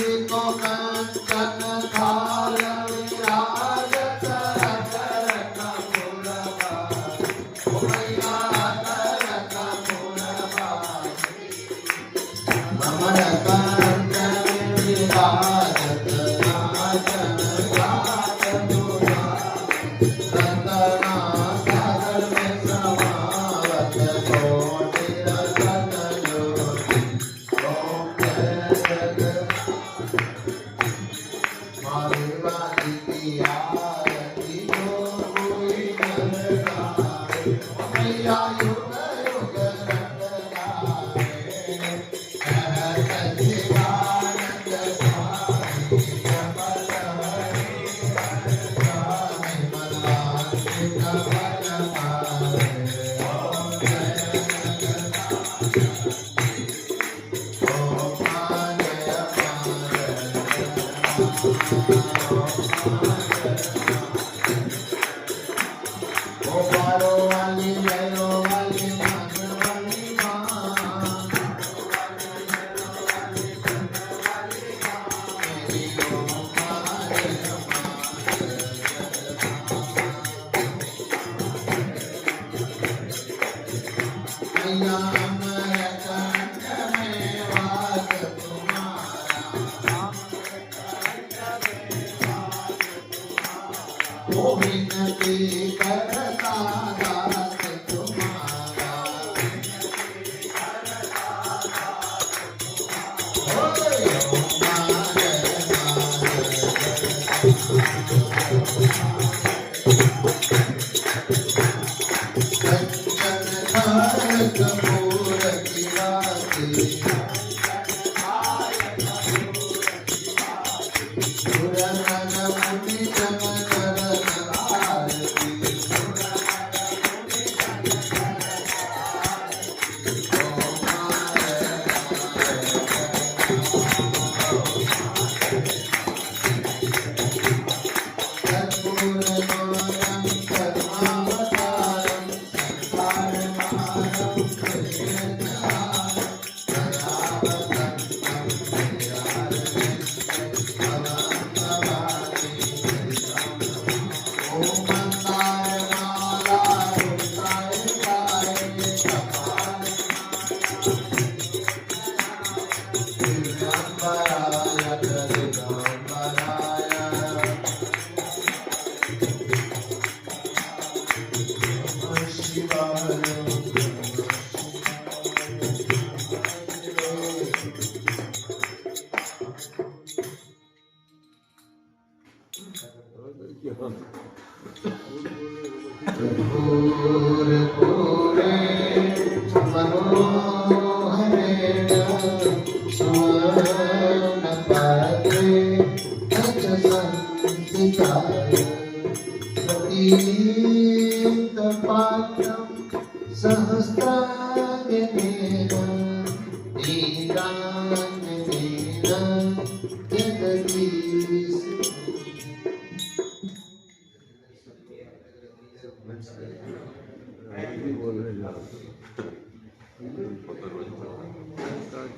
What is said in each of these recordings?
Nico Kanchana China.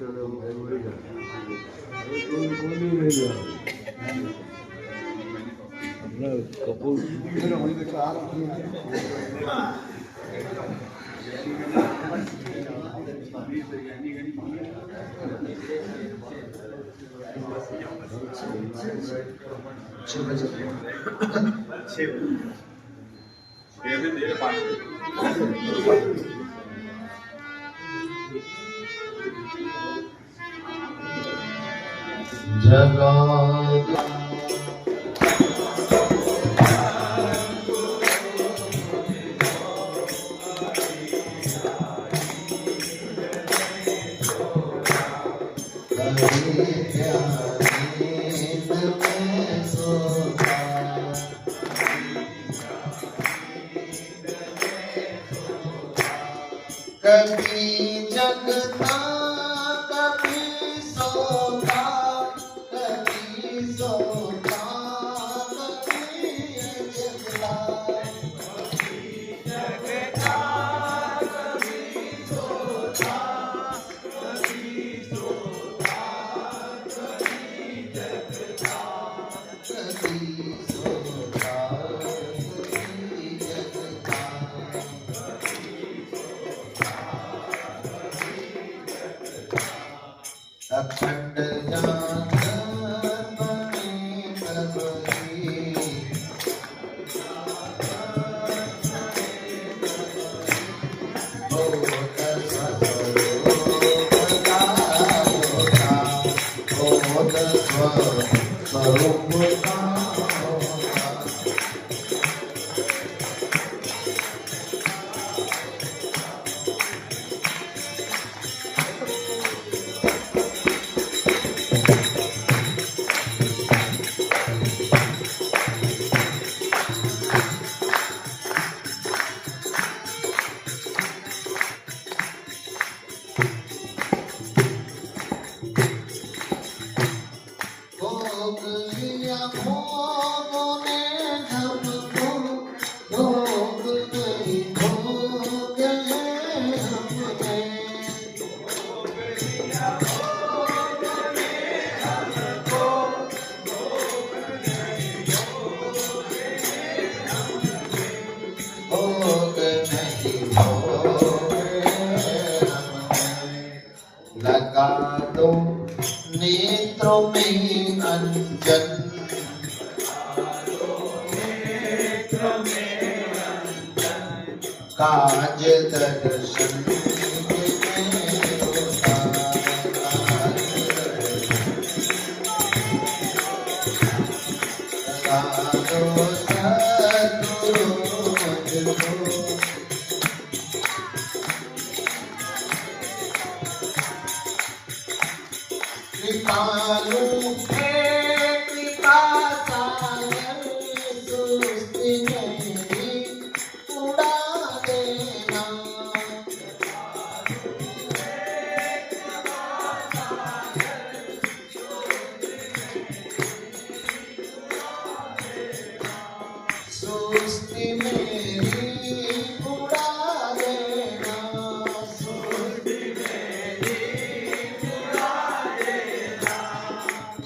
Salam Hallelujah. जगा Yeah.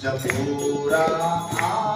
de adoração.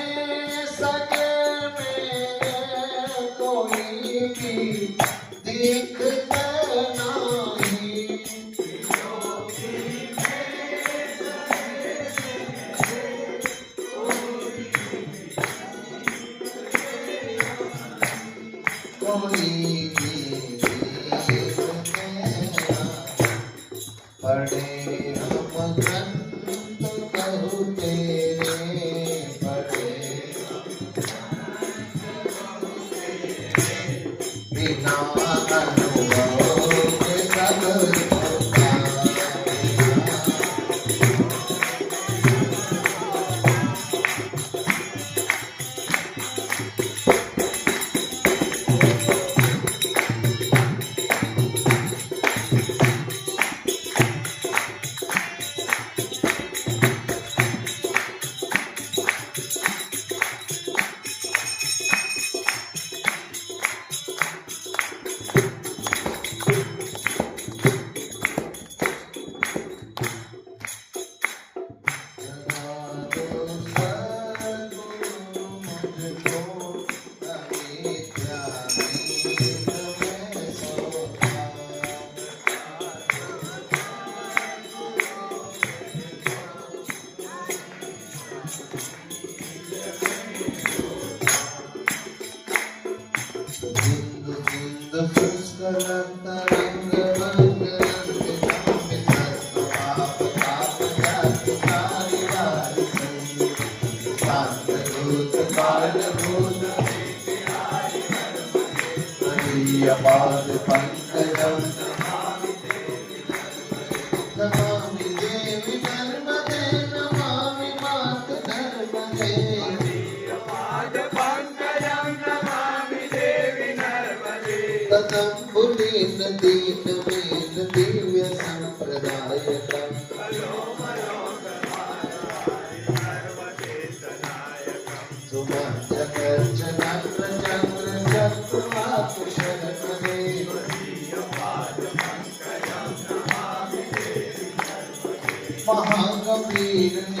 You.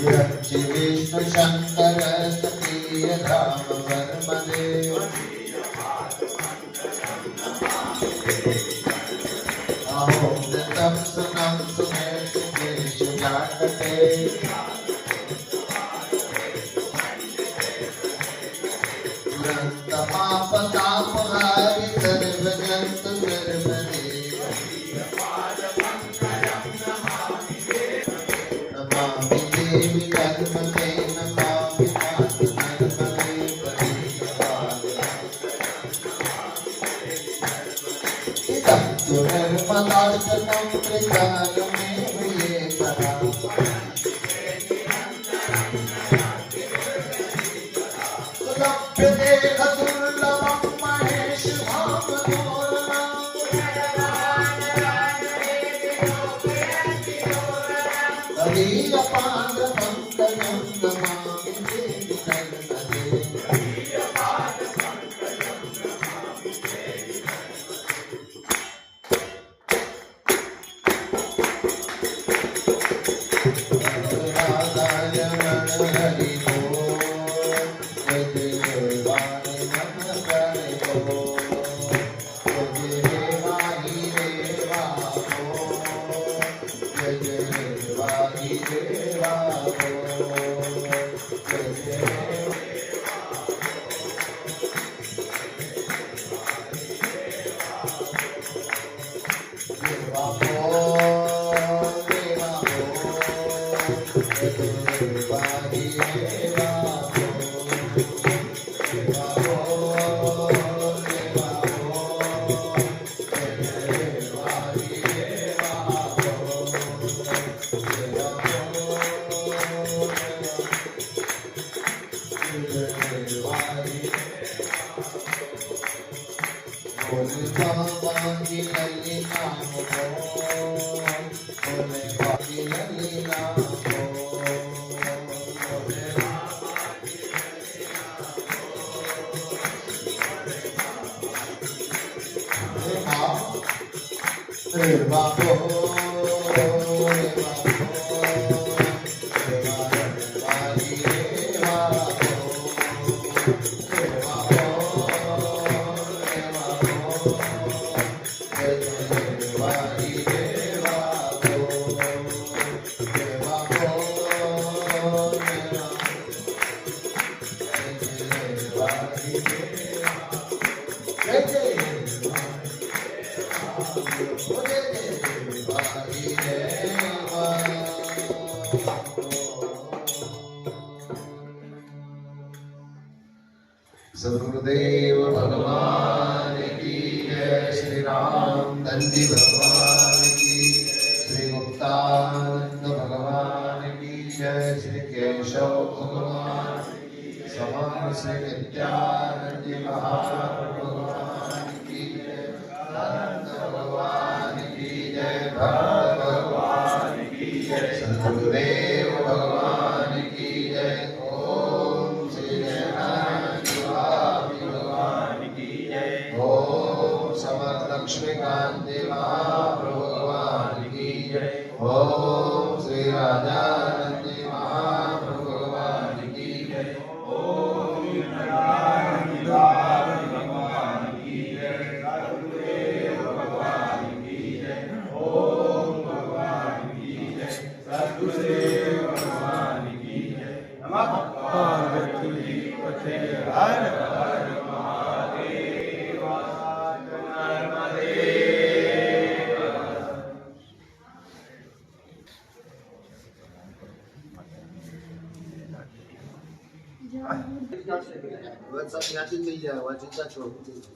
विरक्ति विष्णु शंकर स्तुतीय धाम परमदेव अहोम तम सुनम सुमेश जागते Observador सदगुरुदेव भगवान की जय श्री राम दंडी भगवान की श्री मुक्तानंद भगवान की जय श्री केशव भगवान समान श्री नित्यानंद याचिन मिल जाए वाचिंता छोड़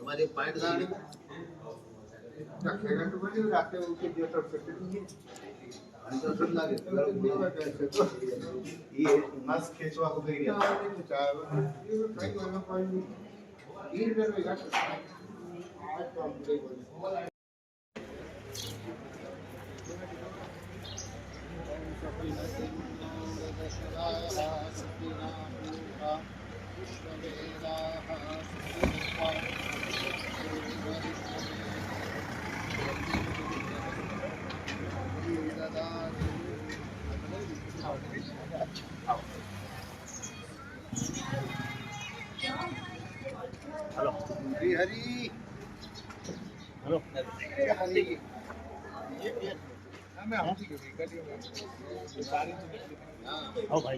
हमारे पॉइंट गाड़ी रखेगा तो बड़ी रात में उनके जो तो फिट नहीं है तो सुन लगे ये मस्त खेचवा को गई है चार ये ट्राई करना पॉइंट ये कर लेगा आज complete Thank you. Hari hello Hari मैं हम ठीक है कर लियो सारी हो भाई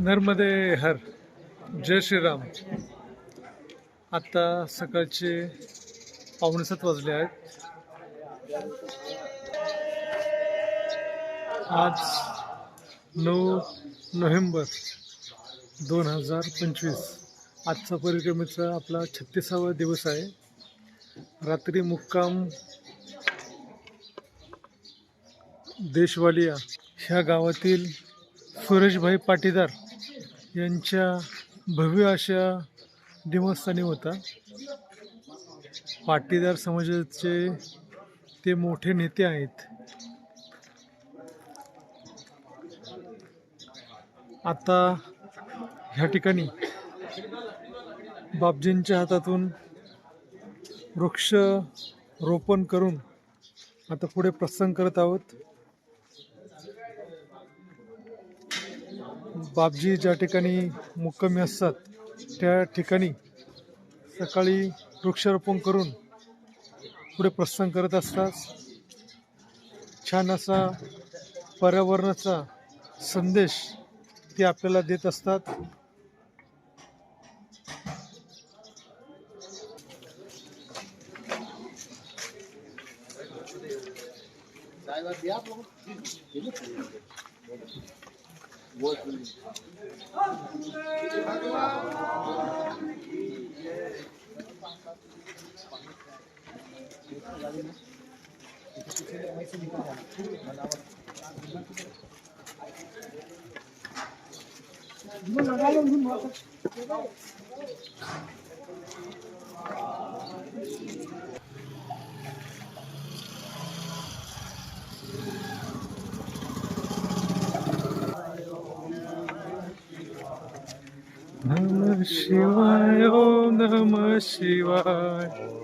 नर्मदे हर जय श्रीराम. आत्ता सकाळचे पावणेसात वाजले आहेत. आज नऊ नोव्हेंबर दोन हजार पंचवीस. आजचा परिक्रमेचा आपला छत्तीसावा दिवस आहे. रात्री मुक्काम देशवालिया ह्या गावातील सुरेशभाई पाटीदार यांच्या भव्य अशा निवासस्थानी होता. पाटीदार समाजाचे ते मोठे नेते आहेत. आता ह्या ठिकाणी बापजींच्या हातातून वृक्ष रोपण करून आता पुढे प्रसंग करत आहोत. बापजी ज्या ठिकाणी मुक्कामी असतात त्या ठिकाणी सकाळी वृक्षारोपण करून पुढे प्रसंग करत असतात. छान असा पर्यावरणाचा संदेश ते आपल्याला देत असतात. 那么希望，又那么希望。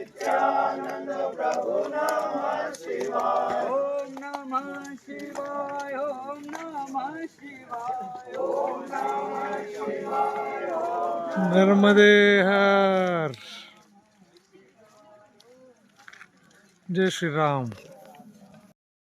नित्यानंद प्रभु नमः शिवाय ओम नमः शिवाय ओम नमः शिवाय ओम नमः शिवाय नर्मदे हर जय श्री राम